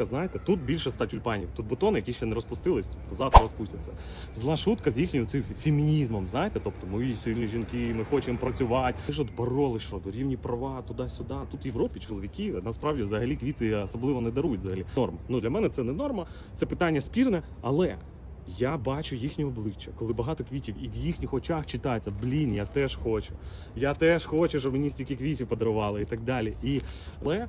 Знаєте, тут більше ста тюльпанів. Тут бутони, які ще не розпустились, завтра розпустяться. Зла шутка з їхнім цим фемінізмом, знаєте, тобто ми сильні жінки, ми хочемо працювати. Ми ж от бороли, що рівні права, туди-сюди. Тут в Європі чоловіки насправді взагалі квіти особливо не дарують взагалі. Норм. Ну для мене це не норма, це питання спірне, але. Я бачу їхнє обличчя, коли багато квітів, і в їхніх очах читається: блін, я теж хочу. Я теж хочу, щоб мені стільки квітів подарували і так далі. І але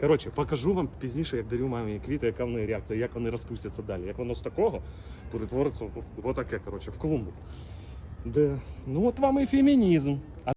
Коротше, покажу вам пізніше, як дарю мамі квіти, яка в неї реакція, як вони розпустяться далі. Як воно з такого перетвориться в отаке, коротше, в клумбу. Де, ну от вам і фемінізм.